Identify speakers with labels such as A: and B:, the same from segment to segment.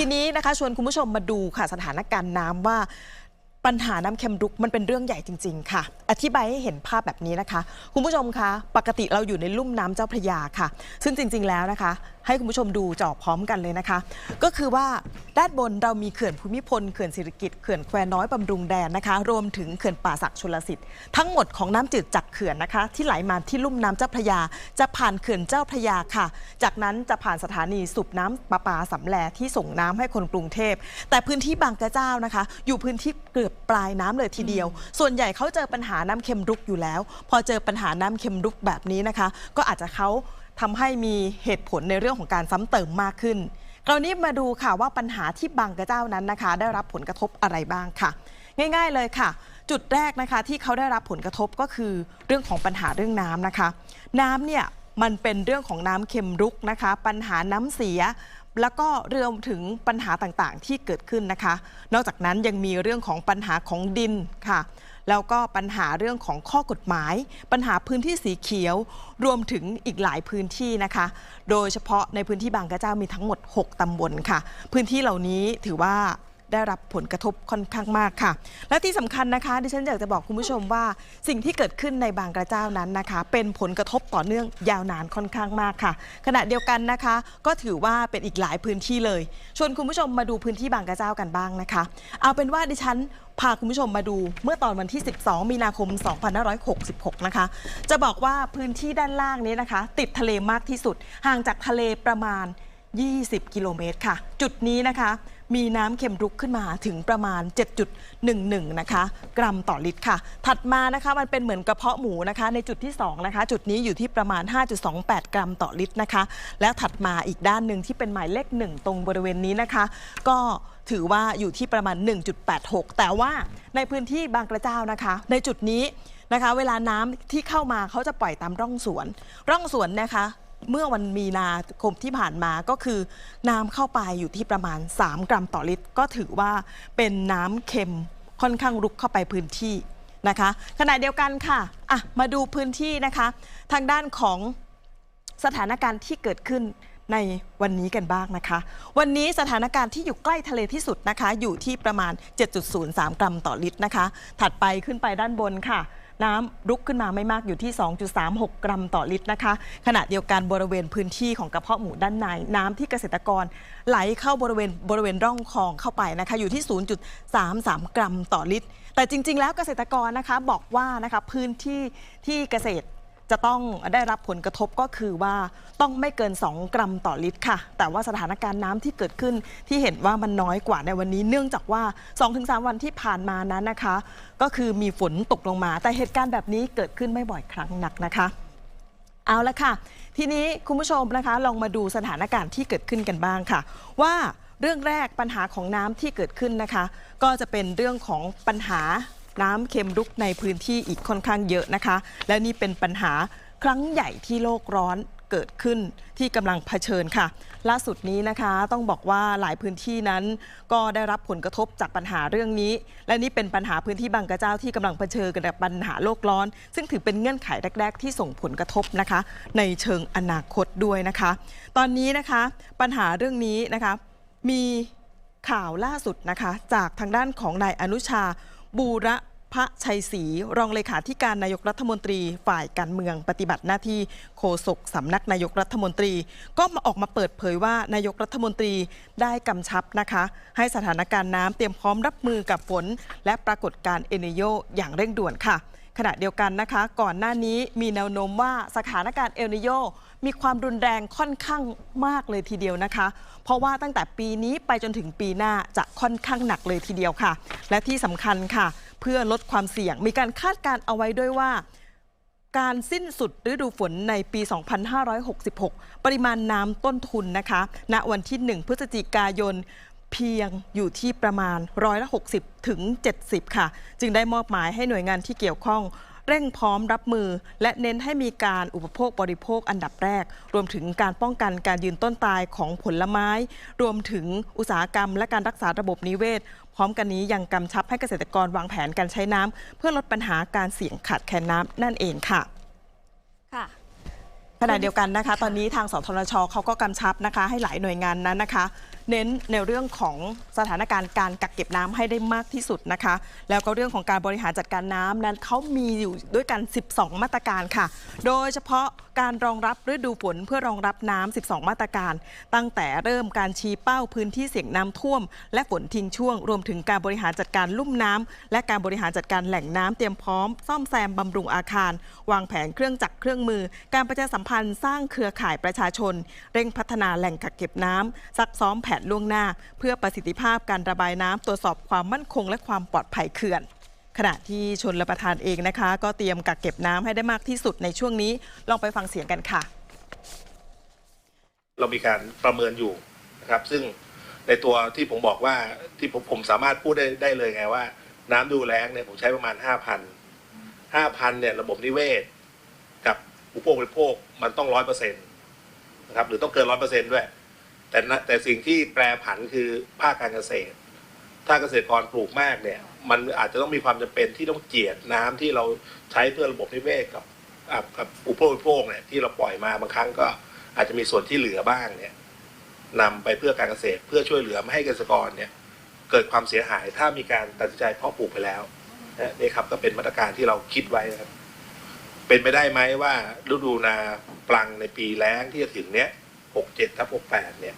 A: ทีนี้นะคะชวนคุณผู้ชมมาดูค่ะสถานการณ์น้ำว่าปัญหาน้ำเค็มรุกมันเป็นเรื่องใหญ่จริง ๆ ค่ะ อธิบายให้เห็นภาพแบบนี้นะคะ คุณผู้ชมคะ ปกติเราอยู่ในลุ่มน้ำเจ้าพระยาค่ะ ซึ่งจริง ๆ แล้วนะคะ ให้คุณผู้ชมดูจอพร้อมกันเลยนะคะ ก็คือว่าด้านบนเรามีเขื่อนภูมิพลเขื่อนสิริกิติ์เขื่อนแควน้อยบำรุงแดนนะคะ รวมถึงเขื่อนป่าศักชลสิทธิ์ทั้งหมดของน้ำจืดจากเขื่อนนะคะ ที่ไหลมาที่ลุ่มน้ำเจ้าพระยา จะผ่านเขื่อนเจ้าพระยาค่ะ จากนั้นจะผ่านสถานีสูบน้ำประปาสำแลที่ส่งน้ำให้คนกรุงเทพ แต่พื้นที่บางกระเจ้านะคะ อยู่พื้นที่เกือบปลายน้ำเลยทีเดียว ส่วนใหญ่เขาเจอปัญหาน้ำเค็มรุกอยู่แล้ว พอเจอปัญหาน้ำเค็มรุกแบบนี้นะคะ ก็อาจจะเขา ทำให้มีเหตุผลในเรื่องของการซ้ำเติมมากขึ้นคราวนี้มาดูค่ะว่าปัญหาที่บางกระเจ้านั้นนะคะ ได้รับผลกระทบอะไรบ้างค่ะ ง่าย ๆเลยค่ะ จุดแรกนะคะที่เขาได้รับผลกระทบก็คือเรื่องของปัญหาเรื่องน้ำนะคะ น้ำเนี่ยมันเป็นเรื่องของน้ำเค็มรุกนะคะ ปัญหาน้ำเสีย แล้วก็เรวมถึงปัญหาต่างๆ ที่เกิดขึ้นนะคะ นอกจากนั้นยังมีเรื่องของปัญหาของดินค่ะ แล้วก็ปัญหาเรื่องของข้อกฎหมาย ปัญหาพื้นที่สีเขียว รวมถึงอีกหลายพื้นที่นะคะ โดยเฉพาะในพื้นที่บางกระเจ้ามีทั้งหมด 6 ตำบลค่ะ พื้นที่เหล่านี้ถือว่า ได้รับผลกระทบค่อนข้างมากค่ะ และที่สำคัญนะคะ ดิฉันอยากจะบอกคุณผู้ชมว่า สิ่งที่เกิดขึ้นในบางกระเจ้านั้นนะคะ เป็นผลกระทบต่อเนื่องยาวนานค่อนข้างมากค่ะ ขณะเดียวกันนะคะ ก็ถือว่าเป็นอีกหลายพื้นที่เลย ชวนคุณผู้ชมมาดูพื้นที่บางกระเจ้ากันบ้างนะคะ เอาเป็นว่าดิฉันพาคุณผู้ชมมาดูเมื่อตอนวันที่ 12 มีนาคม 2566 นะคะ จะบอกว่าพื้นที่ด้านล่างนี้นะคะ ติดทะเลมากที่สุด ห่างจากทะเลประมาณ 20 กิโลเมตรค่ะ จุดนี้นะคะ มีน้ำเค็มรุกขึ้นมาถึงประมาณ 7.11 นะคะ กรัมต่อลิตรค่ะ ถัดมานะคะมันเป็นเหมือนกระเพาะหมูนะคะ ในจุดที่ 2 นะคะ จุดนี้อยู่ที่ประมาณ 5.28 กรัมต่อลิตรนะคะ แล้วถัดมาอีกด้านหนึ่งที่เป็นหมายเลขหนึ่งตรงบริเวณนี้นะคะ ก็ถือว่าอยู่ที่ประมาณ 1.86 แต่ว่าในพื้นที่บางกระเจ้านะคะ ในจุดนี้นะคะ เวลาน้ำที่เข้ามาเขาจะปล่อยตามร่องสวน ร่องสวนนะคะ เมื่อวันมีนาคมที่ผ่านมาก็คือ น้ำเข้าไปอยู่ที่ประมาณ 3 กรัมต่อลิตร ก็ถือว่าเป็นน้ำเค็มค่อนข้างรุกเข้าไปพื้นที่นะคะขณะเดียวกันค่ะอะ มาดูพื้นที่นะคะ ทางด้านของสถานการณ์ที่เกิดขึ้นในวันนี้กันบ้างนะคะ วันนี้สถานการณ์ที่อยู่ใกล้ทะเลที่สุดนะคะ อยู่ที่ประมาณ 7.03 กรัมต่อลิตรนะคะ ถัดไปขึ้นไปด้านบนค่ะ น้ำรุกขึ้นมาไม่มากอยู่ที่ 2.36 กรัมต่อลิตรนะคะ ขณะเดียวกันบริเวณพื้นที่ของกระเพาะหมูด้านใน น้ำที่เกษตรกร ไหลเข้าบริเวณบริเวณร่องคลองเข้าไปนะคะอยู่ที่ 0.33 กรัมต่อลิตร แต่จริง ๆ แล้วเกษตรกรนะคะบอกว่านะคะพื้นที่ที่เกษตร จะต้องได้รับผลกระทบก็คือว่าต้องไม่เกิน 2 กรัมต่อลิตรค่ะ แต่ว่าสถานการณ์น้ำที่เกิดขึ้นที่เห็นว่ามันน้อยกว่าในวันนี้ เนื่องจากว่า 2-3 วันที่ผ่านมานั้นนะคะ ก็คือมีฝนตกลงมา แต่เหตุการณ์แบบนี้เกิดขึ้นไม่บ่อยครั้งนักนะคะ เอาละค่ะ ทีนี้คุณผู้ชมนะคะ ลองมาดูสถานการณ์ที่เกิดขึ้นกันบ้างค่ะ ว่าเรื่องแรกปัญหาของน้ำที่เกิดขึ้นนะคะ ก็จะเป็นเรื่องของปัญหา น้ำเค็มรุกในพื้นที่อีกค่อนข้างเยอะนะคะ และนี่เป็นปัญหาครั้งใหญ่ที่โลกร้อนเกิดขึ้นที่กำลังเผชิญค่ะ ล่าสุดนี้นะคะต้องบอกว่าหลายพื้นที่นั้น ก็ได้รับผลกระทบจากปัญหาเรื่องนี้ และนี่เป็นปัญหาพื้นที่บางกระเจ้าที่กำลังเผชิญกับปัญหาโลกร้อน ซึ่งถือเป็นเงื่อนไขแรก ๆ ที่ส่งผลกระทบนะคะ ในเชิงอนาคตด้วยนะคะ ตอนนี้นะคะ ปัญหาเรื่องนี้นะคะมีข่าวล่าสุดนะคะ จากทางด้านของนายอนุชาบูระ พระชัยศรีรองเลขาธิการนายกรัฐมนตรีฝ่ายการเมืองปฏิบัติหน้าที่โฆษกสำนักนายกรัฐมนตรี ก็มาออกมาเปิดเผยว่านายกรัฐมนตรีได้กำชับนะคะ ให้สถานการณ์น้ำเตรียมพร้อมรับมือกับฝน และปรากฏการณ์เอเนโยอย่างเร่งด่วนค่ะ ขณะเดียวกันนะคะ ก่อนหน้านี้มีแนวโน้มว่าสถานการณ์เอลนิโยมีความรุนแรงค่อนข้างมากเลยทีเดียวนะคะ เพราะว่าตั้งแต่ปีนี้ไปจนถึงปีหน้าจะค่อนข้างหนักเลยทีเดียวค่ะ และที่สำคัญค่ะ เพื่อลดความเสี่ยง มีการคาดการ์เอาไว้ด้วยว่า การสิ้นสุดฤดูฝนในปี 2566 ปริมาณน้ำต้นทุนนะคะ ณวันที่ 1 พฤศจิกายนเพียงอยู่ที่ประมาณร้อยละ60 ถึง 70 ค่ะ จึงได้มอบหมายให้หน่วยงานที่เกี่ยวข้อง เร่งพร้อมรับมือ และเน้นให้มีการอุปโภคบริโภคอันดับแรก รวมถึงการป้องกันการยืนต้นตายของผลไม้ รวมถึงอุตสาหกรรม และการรักษาระบบนิเวศ พร้อมกันนี้ยังกำชับให้เกษตรกรวางแผนการใช้น้ำเพื่อลดปัญหาการเสี่ยงขาดแคลนน้ำนั่นเองค่ะ
B: ค่ะ
A: ขณะเดียวกันนะคะ ตอนนี้ทางสทนชเขาก็กำชับนะคะ ให้หลายหน่วยงานนั้นนะคะ เน้นในเรื่องของสถานการณ์การกักเก็บน้ำให้ได้มากที่สุดนะคะ แล้วก็เรื่องของการบริหารจัดการน้ำนั้นเขามีอยู่ด้วยกัน 12 มาตรการค่ะ โดยเฉพาะการรองรับฤดูฝนเพื่อรองรับน้ำ12 มาตรการ ตั้งแต่เริ่มการชี้เป้าพื้นที่เสี่ยงน้ำท่วม และฝนทิ้งช่วง รวมถึงการบริหารจัดการลุ่มน้ำและการบริหารจัดการแหล่งน้ำเตรียมพร้อม ซ่อมแซมบำรุงอาคาร วางแผนเครื่องจักรเครื่องมือ การประชาสัมพันธ์สร้างเครือข่ายประชาชน เร่งพัฒนาแหล่งกักเก็บน้ำซักซ้อมแผนล่วงหน้า เพื่อประสิทธิภาพการระบายน้ำตรวจสอบความมั่นคง และความปลอดภัยเขื่อน ขณะที่ชนรับประทานเองนะคะ ก็เตรียมกักเก็บน้ำให้ได้มากที่สุดในช่วงนี้ ลองไปฟังเสียงกันค่ะ
B: เรามีการประเมินอยู่นะครับ ซึ่งในตัวที่ผมบอกว่าที่ผมผมสามารถพูดได้ได้เลยไงว่า น้ำดูแลงเนี่ยผมใช้ประมาณห้าพันห้าพันเนี่ยระบบนิเวศ กับอุปโภคบริโภคมันต้องร้อยเปอร์เซ็นต์นะครับหรือต้องเกินร้อยเปอร์เซ็นต์ด้วย แต่แต่สิ่งที่แปรผันคือภาคการเกษตร ถ้าเกษตรกรปลูกมากเนี่ย มันอาจจะต้องมีความจำเป็นที่ต้องเจียดน้ำที่เราใช้เพื่อระบบนิเวศกับอะกับอุปโภคบริโภคเนี่ยที่เราปล่อยมาบางครั้งก็อาจจะมีส่วนที่เหลือบ้างเนี่ยนำไปเพื่อการเกษตรเพื่อช่วยเหลือไม่ให้เกษตรกรเนี่ยเกิดความเสียหายถ้ามีการตัดสินใจเพาะปลูกไปแล้วนะนี่ครับก็เป็นมาตรการที่เราคิดไว้ครับ เป็นไปได้ไหมว่าฤดูนาปลังในปีแล้งที่จะถึงเนี้ย 6-7ทับ68 เนี่ย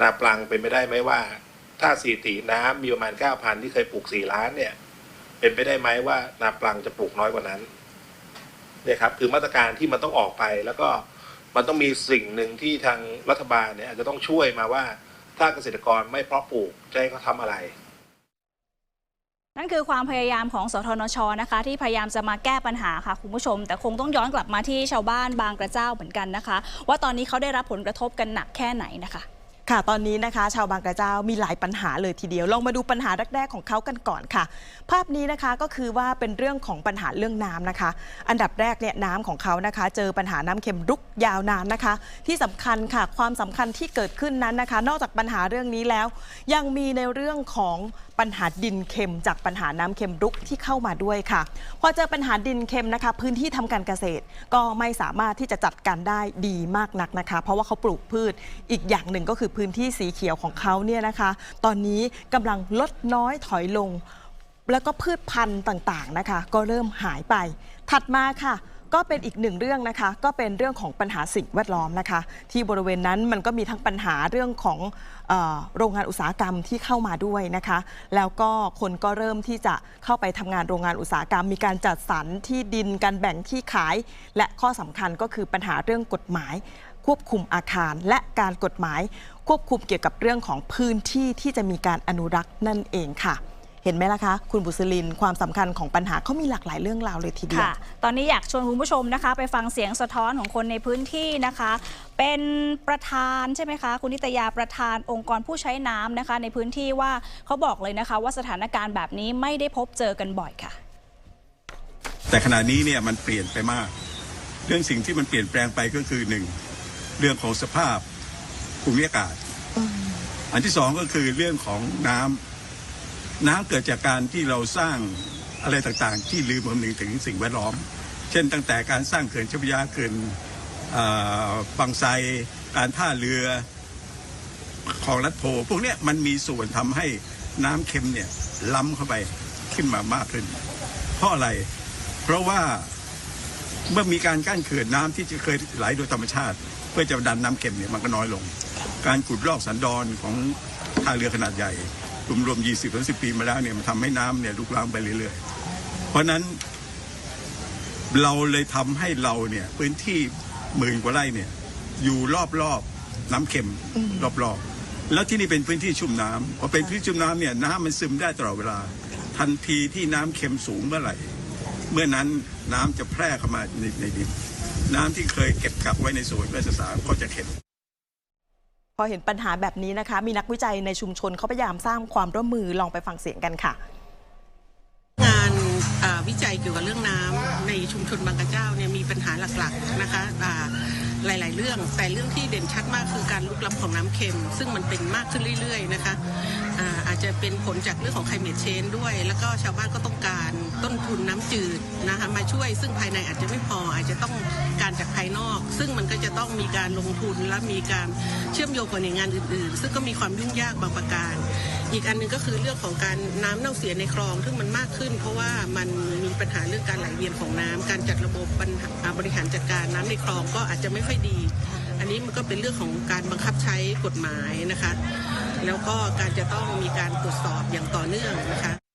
B: นาปลังเป็นไปได้ไหมว่า ถ้าสีตีน้ำมีประมาณเก้าพันที่เคยปลูกสี่ล้านเนี่ย เป็นไปได้ไหมว่านาปลังจะปลูกน้อยกว่านั้นเนี่ยครับคือมาตรการที่มันต้องออกไปแล้วก็มันต้องมีสิ่งหนึ่งที่ทางรัฐบาลเนี่ยอาจจะต้องช่วยมาว่าถ้าเกษตรกรไม่เพาะปลูกจะให้เขาทำอะไร
C: นั่นคือความพยายามของสทนชนะคะที่พยายามจะมาแก้ปัญหาค่ะคุณผู้ชม แต่คงต้องย้อนกลับมาที่ชาวบ้านบางกระเจ้าเหมือนกันนะคะ ว่าตอนนี้เขาได้รับผลกระทบกันหนักแค่ไหนนะคะ
A: ค่ะตอนนี้นะคะ ชาวบางกระเจ้ามีหลายปัญหาเลยทีเดียว ลองมาดูปัญหาแรกๆของเขากันก่อนค่ะ ภาพนี้นะคะก็คือว่าเป็นเรื่องของปัญหาเรื่องน้ำนะคะ อันดับแรกเนี่ยน้ำของเขานะคะ เจอปัญหาน้ำเค็มรุกยาวนานนะคะ ที่สำคัญค่ะความสำคัญที่เกิดขึ้นนั้นนะคะ นอกจากปัญหาเรื่องนี้แล้ว ยังมีในเรื่องของ ปัญหาดินเค็มจากปัญหาน้ำเค็มรุกที่เข้ามาด้วยค่ะ พอเจอปัญหาดินเค็มนะคะ พื้นที่ทำการเกษตร ก็ไม่สามารถที่จะจัดการได้ดีมากนักนะคะ เพราะว่าเขาปลูกพืชอีกอย่างหนึ่งก็คือพื้นที่สีเขียวของเขาเนี่ยนะคะ ตอนนี้กำลังลดน้อยถอยลง แล้วก็พืชพันธุ์ต่างๆนะคะ ก็เริ่มหายไป ถัดมาค่ะ ก็เป็นอีกหนึ่งเรื่องนะคะ ก็เป็นเรื่องของปัญหาสิ่งแวดล้อมนะคะ ที่บริเวณนั้นมันก็มีทั้งปัญหาเรื่องของอโรงงานอุตสาหกรรมที่เข้ามาด้วยนะคะ แล้วก็คนก็เริ่มที่จะเข้าไปทำงานโรงงานอุตสาหกรรม มีการจัดสรรที่ดินการแบ่งที่ขาย และข้อสำคัญก็คือปัญหาเรื่องกฎหมาย ควบคุมอาคารและการกฎหมาย ควบคุมเกี่ยวกับเรื่องของพื้นที่ที่จะมีการอนุรักษ์นั่นเองค่ะ เห็นไหมล่ะคะ คุณบุษลินความสำคัญของปัญหาเขามีหลากหลายเรื่องราวเลยทีเดียว
C: ค่ะตอนนี้อยากชวนคุณผู้ชมนะคะ ไปฟังเสียงสะท้อนของคนในพื้นที่นะคะ เป็นประธานใช่ไหมคะ คุณนิตยาประธานองค์กรผู้ใช้น้ำนะคะ ในพื้นที่ว่าเขาบอกเลยนะคะ ว่าสถานการณ์แบบนี้ไม่ได้พบเจอกันบ่อยค่ะ
D: แต่ขณะนี้เนี่ยมันเปลี่ยนไปมาก เรื่องสิ่งที่มันเปลี่ยนแปลงไปก็คือหนึ่งเรื่องของสภาพภูมิอากาศ อันที่สองก็คือเรื่องของน้ำ น้ำเกิดจากการที่เราสร้างอะไรต่างๆ ที่ลืมคำนึงถึงสิ่งแวดล้อม เช่นตั้งแต่การสร้างเขื่อนเจ้าพระยาเขื่อนบางไทรการท่าเรือคลองลัดโพพวกนี้มันมีส่วนทำให้น้ำเค็มเนี่ยล้ำเข้าไปขึ้นมามากขึ้น เพราะอะไร เพราะว่าเมื่อมีการกั้นเขื่อนน้ำที่จะเคยไหลโดยธรรมชาติ เพื่อจะดันน้ำเค็มเนี่ยมันก็น้อยลง การขุดลอกสันดอนของท่าเรือขนาดใหญ่ รวมๆ20ถึง10ปีมาแล้วเนี่ยมันทำให้น้ำเนี่ยลุกลามไปเรื่อยๆ เพราะฉะนั้นเราเลยทำให้เราเนี่ยพื้นที่หมื่นกว่าไร่เนี่ยอยู่รอบๆน้ำเค็มรอบๆ แล้วที่นี่เป็นพื้นที่ชุ่มน้ำพอเป็นพื้นที่ชุ่มน้ำเนี่ยน้ำมันซึมได้ตลอดเวลา ทันทีที่น้ำเค็มสูงเมื่อไหร่ เมื่อนั้นน้ำจะแพร่เข้ามาในในดินน้ำที่เคยเก็บกักไว้ในสวนเพื่อศึกษาก็จะเค็ม
A: พอเห็นปัญหาแบบนี้นะคะ มีนักวิจัยในชุมชนเขาพยายามสร้างความร่วมมือลองไปฟังเสียงกันค่ะ
E: วิจัยเกี่ยวกับเรื่องน้ำในชุมชนบางกระเจ้าเนี่ยมีปัญหาหลักๆนะคะหลาย ๆ เรื่อง แต่เรื่องที่เด่นชัดมากคือการลุกล้ำของน้ำเค็ม ซึ่งมันเป็นมากขึ้นเรื่อย ๆ นะคะอาจจะเป็นผลจากเรื่องของไคลเมทเชนด้วย แล้วก็ชาวบ้านก็ต้องการต้นทุนน้ำจืดนะคะมาช่วย ซึ่งภายในอาจจะไม่พออาจจะต้องการจากภายนอก ซึ่งมันก็จะต้องมีการลงทุนและมีการเชื่อมโยงกับหน่วยงานอื่น ๆ ซึ่งก็มีความยุ่งยากบางประการ อีกอันหนึงก็คือเรื่องของการน้ำเน่าเสียในคลองซึ่งมันมากขึ้น เพราะว่ามันมีปัญหาเรื่องการไหลเวียนของน้ำการจัดระบบบริหารจัดการน้ำในคลองก็อาจจะไม่ค่อยดี อันนี้มันก็เป็นเรื่องของการบังคับใช้กฎหมายนะคะ แล้วก็การจะต้องมีการตรวจสอบอย่างต่อเนื่องนะคะ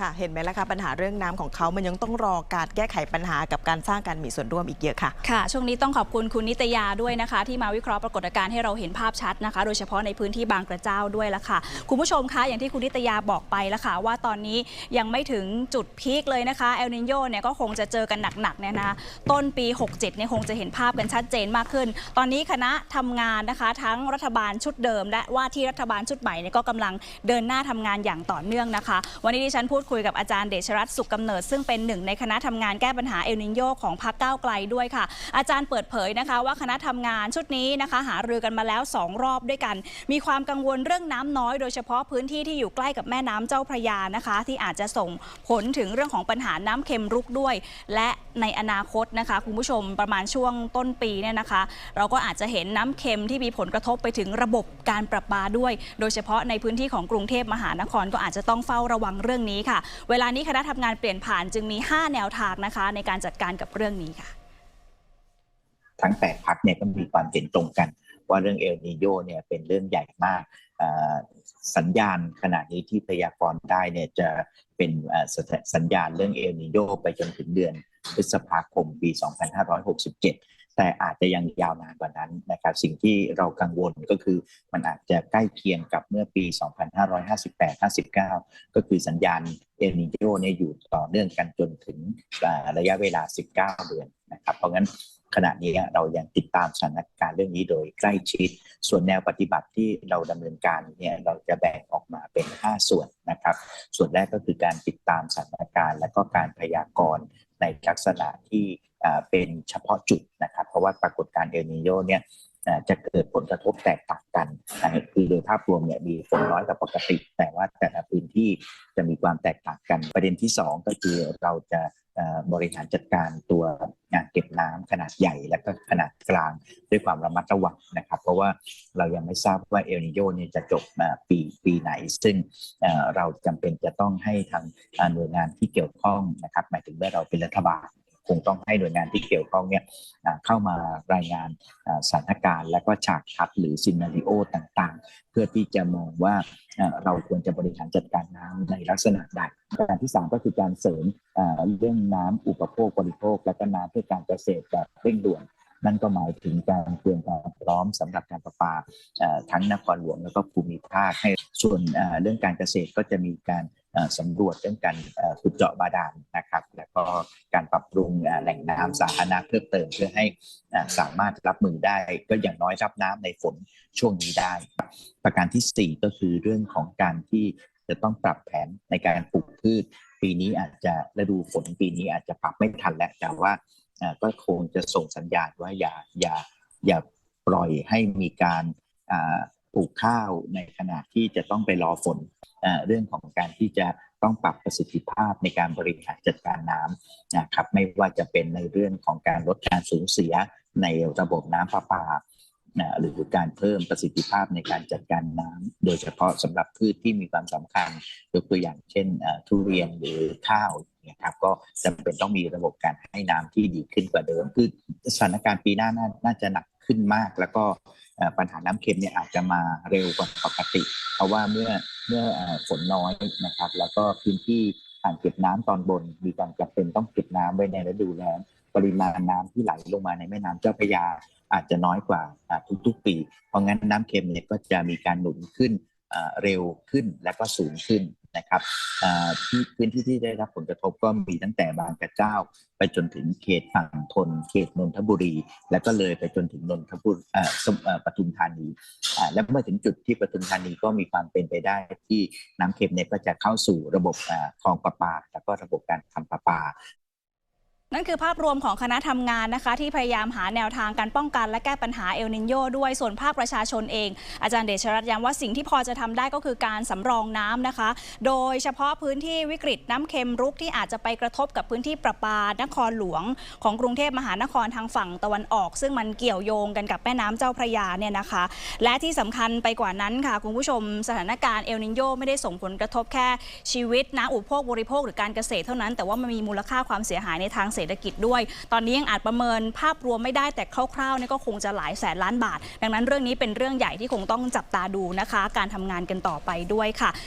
A: ค่ะ เห็นไหมล่ะคะปัญหาเรื่องน้ำของเขามันยังต้องรอการแก้ไขปัญหากับการสร้างการมีส่วนร่วมอีกเยอะค่ะ
C: ค่ะ ช่วงนี้ต้องขอบคุณคุณนิตยาด้วยนะคะ ที่มาวิเคราะห์ปรากฏการณ์ให้เราเห็นภาพชัดนะคะ โดยเฉพาะในพื้นที่บางกระเจ้าด้วยละค่ะ คุณผู้ชมคะอย่างที่คุณนิตยาบอกไปละค่ะ ว่าตอนนี้ยังไม่ถึงจุดพีคเลยนะคะเอลนิโยเนี่ยก็คงจะเจอกันหนักๆเนี่ยนะต้นปี 67เนี่ยคงจะเห็นภาพกันชัดเจนมากขึ้น ตอนนี้คณะทำงานนะคะ ทั้งรัฐบาลชุดเดิม และว่าที่รัฐบาลชุดใหม่เนี่ยก็กำลังเดินหน้าทำงานอย่างต่อเนื่องนะคะ วันนี้ดิฉันพูดคุยกับอาจารย์เดชรัตน์สุขกำเนิด ซึ่งเป็นหนึ่งในคณะทำงานแก้ปัญหาเอลนิโยของพรรคก้าวไกลด้วยค่ะ อาจารย์เปิดเผยนะคะ ว่าคณะทำงานชุดนี้นะคะ หารือกันมาแล้ว 2 รอบด้วยกัน มีความกังวลเรื่องน้ำน้อย โดยเฉพาะพื้นที่ที่อยู่ใกล้กับแม่น้ำเจ้าพระยานะคะ ที่อาจจะส่งผลถึงเรื่องของปัญหาน้ำเค็มรุกด้วย และในอนาคตนะคะคุณผู้ชมประมาณช่วงต้นปีเนี่ยนะคะ เราก็อาจจะเห็นน้ำเค็มที่มีผลกระทบไปถึงระบบการประปาด้วย โดยเฉพาะในพื้นที่ของกรุงเทพมหานครก็อาจจะต้องเฝ้าระวังเรื่องนี้ค่ะเวลานี้คณะทำงานเปลี่ยนผ่านจึงมี 5 แนวทางนะคะ ในการจัดการกับเรื่องนี้ค่ะ
F: ทั้งแปดพักเนี่ยก็มีความเห็นตรงกัน ว่าเรื่องเอลนิโยเนี่ยเป็นเรื่องใหญ่มากสัญญาณขณะนี้ที่พยากรณ์ได้เนี่ยจะเป็นสถสัญญาณเรื่องเอลนิโยไปจนถึงเดือนพฤษภาคมปี 2567 แต่อาจจะยังยาวนานกว่านั้นนะครับ สิ่งที่เรากังวลก็คือมันอาจจะใกล้เคียงกับเมื่อปี 2558-59 ก็คือสัญญาณเอลนิโยเนี่ยอยู่ต่อเนื่องกันจนถึงระยะเวลา 19 เดือนนะครับ เพราะงั้นขณะนี้เรายังติดตามสถานการณ์เรื่องนี้โดยใกล้ชิด ส่วนแนวปฏิบัติที่เราดำเนินการเนี่ยเราจะแบ่งออกมาเป็น 5 ส่วนนะครับ ส่วนแรกก็คือการติดตามสถานการณ์ และก็การพยากรณ์ ในลักษณะที่เป็นเฉพาะจุดนะครับ เพราะว่าปรากฏการณ์เอลนิโยเนี่ยจะเกิดผลกระทบแตกต่างกันนะคือโดยภาพรวมเนี่ยมีฝนน้อยกว่าปกติ แต่ว่าแต่ละพื้นที่จะมีความแตกต่างกัน ประเด็นที่สองก็คือเราจะบริหารจัดการตัวงานเก็บน้ำขนาดใหญ่และก็ขนาดกลางด้วยความระมัดระวังนะ เพราะว่าเรายังไม่ทราบว่าเอลนิโยเนี่ยจะจบปีปีไหน ซึ่งเราจำเป็นจะต้องให้ทางหน่วยงานที่เกี่ยวข้องนะครับหมายถึงเมื่อเราเป็นรัฐบาลคงต้องให้หน่วยงานที่เกี่ยวข้องเนี่ยเข้ามารายงานสถานการณ์และก็ฉากทัดหรือซีนารีโอต่างๆ เพื่อที่จะมองว่าเราควรจะบริหารจัดการน้ำในลักษณะใดการที่สามก็คือการเสริมเรื่องน้ำอุปโภคบริโภค และก็น้ำเพื่อการเกษตรแบบเร่งด่วน นั่นก็หมายถึงการเตรียมความพร้อมสำหรับการประปาทั้งนครหลวงแล้วก็ภูมิภาคให้ส่วนเรื่องการเกษตรก็จะมีการสำรวจเรื่องการขุดเจาะบาดาลนะครับ แล้วก็การปรับปรุงแหล่งน้ำสาธารณะเพิ่มเติมเพื่อให้สามารถรับมือได้ ก็อย่างน้อยรับน้ำในฝนช่วงนี้ได้ ประการที่ 4 ก็คือเรื่องของการที่จะต้องปรับแผนในการปลูกพืช ปีนี้อาจจะฤดูฝนปีนี้อาจจะปรับไม่ทันแล้วแต่ว่า ก็คงจะส่งสัญญาณว่าอย่าอย่าอย่าปล่อยให้มีการปลูกข้าวในขณะที่จะต้องไปรอฝนเรื่องของการที่จะต้องปรับประสิทธิภาพในการบริหารจัดการน้ำนะครับไม่ว่าจะเป็นในเรื่องของการลดการสูญเสียในระบบน้ำประปานะหรือการเพิ่มประสิทธิภาพในการจัดการน้ำโดยเฉพาะสำหรับพืชที่มีความสำคัญยกตัวอย่างเช่นเอ่อทุเรียนหรือข้าว นะครับก็จำเป็นต้องมีระบบการให้น้ำที่ดีขึ้นกว่าเดิมคือสถานการณ์ปีหน้าน่านาจะหนักขึ้นมาก แล้วก็ปัญหาน้ำเค็มเนี่ยอาจจะมาเร็วกว่าปกติ เพราะว่าเมื่อเมื่อฝนน้อยนะครับ แล้วก็พื้นที่อ่างเก็บน้ำตอนบน มีความจำเป็นต้องเก็บน้ำไว้ในฤดูแล้งปริมาณน้ำที่ไหลลงมาในแม่น้ำเจ้าพระยาอาจจะน้อยกว่าทุกๆปี เพราะงั้นน้ำเค็มเนี่ยก็จะมีการหนุนขึ้นเร็วขึ้นและก็สูงขึ้น นะครับที่พื้นที่ที่ได้รับผลกระทบก็มีตั้งแต่บางกระเจ้า ไปจนถึงเขตฝั่งทน เขตนนทบุรี แล้วก็เลยไปจนถึงนนทบุรีปทุมธานีและเมื่อถึงจุดที่ปทุมธานีก็มีความเป็นไปได้ที่น้ำเค็มเนี่ยก็จะเข้าสู่ระบบคลองประปา แล้วก็ระบบการทำประปา
C: นั่นคือภาพรวมของคณะทำงานนะคะ ที่พยายามหาแนวทางการป้องกันและแก้ปัญหาเอลนินโยด้วยส่วนภาคประชาชนเอง อาจารย์เดชรัตน์ย้ำว่าสิ่งที่พอจะทำได้ก็คือการสำรองน้ำนะคะ โดยเฉพาะพื้นที่วิกฤตน้ำเค็มรุกที่อาจจะไปกระทบกับพื้นที่ประปานครหลวง ของกรุงเทพมหานครทางฝั่งตะวันออก ซึ่งมันเกี่ยวโยงกันกับแม่น้ำเจ้าพระยาเนี่ยนะคะ และที่สำคัญไปกว่านั้นค่ะคุณผู้ชมสถานการณ์เอลนินโยไม่ได้ส่งผลกระทบแค่ชีวิตนะอุปโภคบริโภคหรือการเกษตรเท่านั้น แต่ว่ามันมีมูลค่าความเสียหายในทางเศรษฐกิจด้วย ตอนนี้ยังอาจประเมินภาพรวมไม่ได้แต่คร่าวๆนี่ก็คงจะหลายแสนล้านบาท ดังนั้นเรื่องนี้เป็นเรื่องใหญ่ที่คงต้องจับตาดูนะคะ การทำงานกันต่อไปด้วยค่ะ